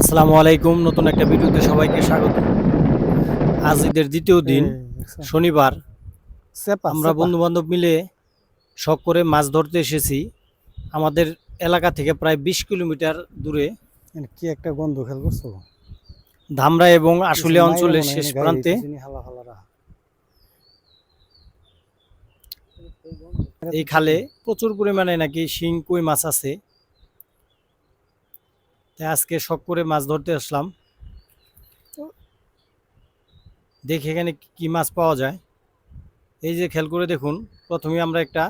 আসসালামু আলাইকুম নতুন একটা ভিডিওতে সবাইকে স্বাগত। আজ ঈদের দ্বিতীয় দিন শনিবার। আমরা বন্ধু বান্ধব মিলে শখ করে মাছ ধরতে এসেছি। আমাদের এলাকা থেকে প্রায় বিশ কিলোমিটার দূরে। কি একটা গন্ধ খেয়াল করছ? ধামরা এবং আশুলিয়া অঞ্চলের শেষ প্রান্তে। এই খালে প্রচুর পরিমাণে নাকি শিং কই মাছ আছে। তাই আজকে শখ করে মাছ ধরতে আসলাম। দেখি এখানে কি মাছ পাওয়া যায়। এই যে খেয়াল করে দেখুন প্রথমে আমরা একটা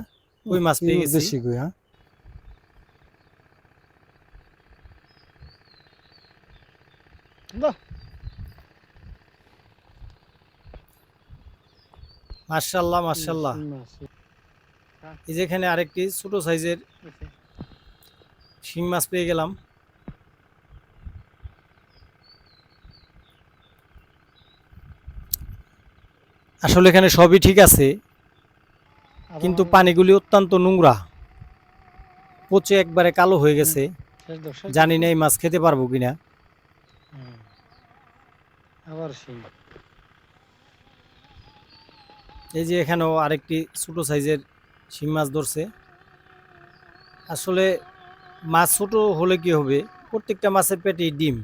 কই মাছ পেয়ে গেছি। দেশি কই হ্যাঁ। মার্শাল্লাহ মার্শাল্লাহ এই যে এখানে আরেকটি ছোট সাইজের শিং মাছ পেয়ে গেলাম। আসলে এখানে সবই ঠিক আছে কিন্তু পানিগুলি অত্যন্ত নোংরা। পচে একবারে কালো হয়ে গেছে। জানি না এই মাছ খেতে পারব কিনা। আবার এই যে এখানেও আরেকটি ছোট সাইজের শিং মাছ ধরছে। আসলে মাছ ছোট হলে কি হবে? প্রত্যেকটা মাছের পেটে ডিম।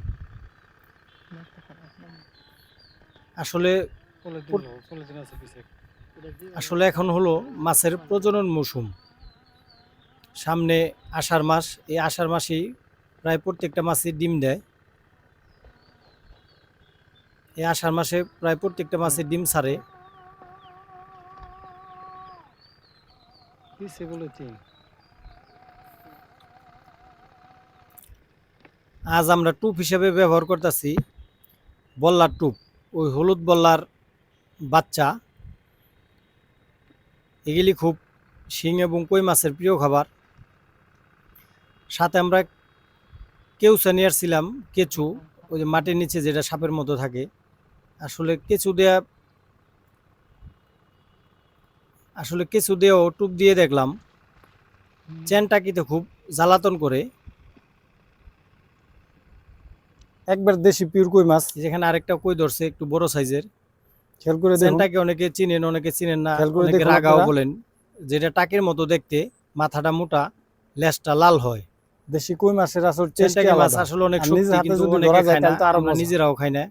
আসলে আসলে এখন হলো মাছের প্রজনন মৌসুম। সামনে আষাঢ় মাস এই আষাঢ় মাসেই প্রায় প্রত্যেকটা মাছই ডিম দেয়। এই আষাঢ় মাসে প্রায় প্রত্যেকটা মাছের ডিম ছাড়ে। আজ আমরা টুপ হিসেবে ব্যবহার করতেছি বল্লার টুপ। ওই হলুদ বল্লার বাচ্চা। এগুলি খুব শিং এবং কই মাছের প্রিয় খাবার। সাথে আমরা কেউচা নিয়ে আসছিলাম কেঁচু ওই যে মাটির নিচে যেটা সাপের মতো থাকে। আসলে কেঁচু দেয়া আসলে কেঁচু দিয়েও টুপ দিয়ে দেখলাম। চেনটাকিতে খুব জ্বালাতন করে। একবার দেশি পিওর কই মাছ যেখানে আরেকটা কই ধরছে একটু বড় সাইজের। খেয়াল করে অনেকে চিনেন অনেকে চিনেন না খেয়াল করে অনেকে রাগাও বলেন। যেটা টাকের মতো দেখতে মাথাটা মোটা লেজটা লাল হয়। দেশি কই মাছের আসল চেনটাকে মাছ আসলে অনেক শক্তি কিন্তু অনেকে খায় না আমরা নিজেরাও খাই না।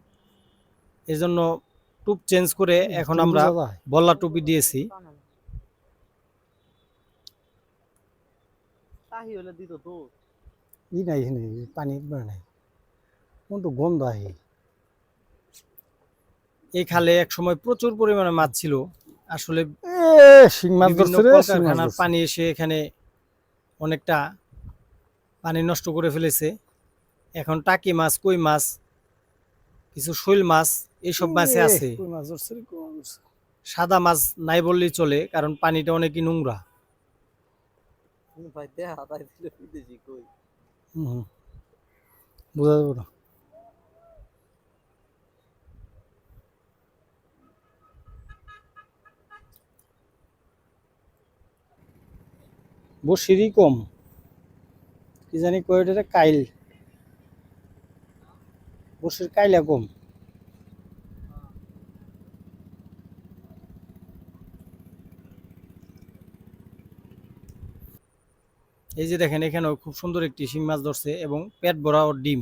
এই জন্য টুপ চেঞ্জ করে এখন আমরা বল্লা টুপি দিয়েছি। ই নাই পানি নাই। কোনটা গন্ধ আহে? এই খালে এক সময় প্রচুর পরিমাণে মাছ ছিল। আসলে শিং মাছ কলকারখানার পানি এসে এখানে অনেকটা পানি নষ্ট করে ফেলেছে। এখন টাকি মাছ কই মাছ কিছু শৈল মাছ এইসব মাছে আছে। সাদা মাছ নাই বললেই চলে কারণ পানিটা অনেকই নোংরা। বোঝা যাবে না। বসিরই কম। কি জানি কয়টা কাইল। বসির কাইলা কম। এই যে দেখেন, এখানেও খুব সুন্দর একটি শিং মাছ ধরছে এবং পেট ভরা ওর ডিম।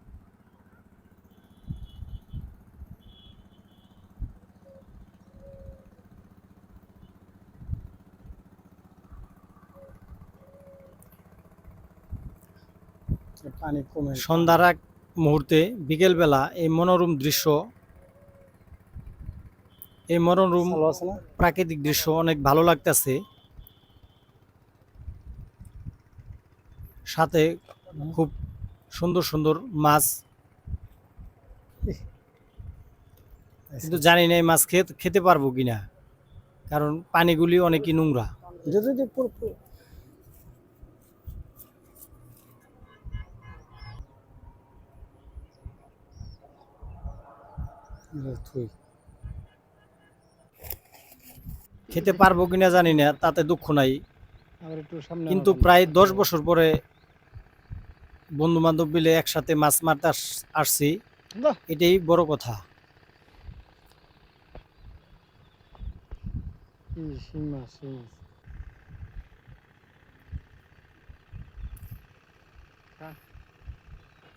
সন্ধ্যার এক মুহূর্তে বিকেলবেলা এই মনোরম দৃশ্য এই মনোরম প্রাকৃতিক দৃশ্য অনেক ভালো লাগতেছে। সাথে খুব সুন্দর সুন্দর মাছ। কিন্তু জানি না এই মাছ খেতে খেতে পারব কিনা কারণ পানিগুলি অনেকই নোংরা। খেতে পারব কিনা জানি না তাতে দুঃখ নাই। কিন্তু প্রায় দশ বছর পরে বন্ধু বান্ধব মিলে একসাথে মাছ মারতে আসছি। এটাই বড় কথা।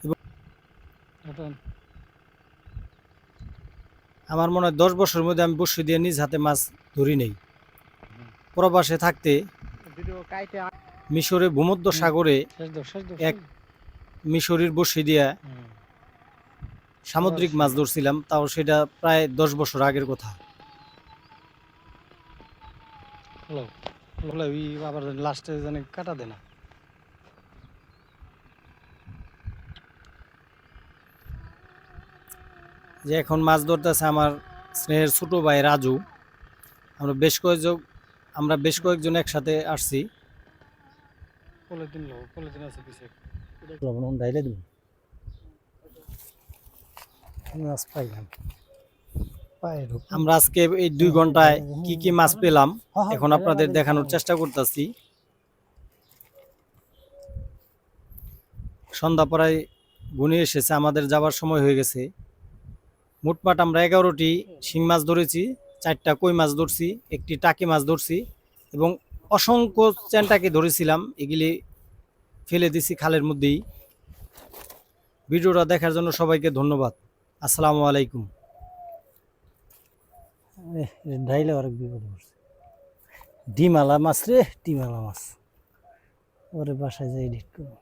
এবং- আমার মনে হয় দশ বছরের মধ্যে আমি বসে দিয়ে নিজ হাতে মাছ ধরি নেই। প্রবাসে থাকতে মিশরে ভূমধ্য সাগরে এক-। মিশরের বসে দিয়া সামুদ্রিক। মাছ ধরছিলাম তাও সেটা প্রায় দশ বছর আগের কথা। হ্যালো লাস্টে কাটা দে না। যে এখন মাছ ধরতেছে আমার স্নেহের ছোট ভাই রাজু। আমরা বেশ কয়েকজন আমরা বেশ কয়েকজন একসাথে আসছি। আমরা আজকে এই দুই ঘন্টায় কি কি মাছ পেলাম এখন আপনাদের দেখানোর চেষ্টা করতেছি। সন্ধ্যা পড়ায় গুনে এসেছে আমাদের যাবার সময় হয়ে গেছে। মোটমাট আমরা এগারোটি শিং মাছ ধরেছি চারটা কই মাছ ধরছি একটি টাকি মাছ ধরছি এবং অসংখ্য চেনটাকে ধরেছিলাম এগুলি ফেলে দিছি খালের মধ্যেই। ভিডিওটা দেখার জন্য সবাইকে ধন্যবাদ। আসসালামু আলাইকুম। অনেক বিপদ পড়ছে। ডিমালা মাছ রে ডিমালা মাছ। ওরে বাসায় যাই এডিট করব।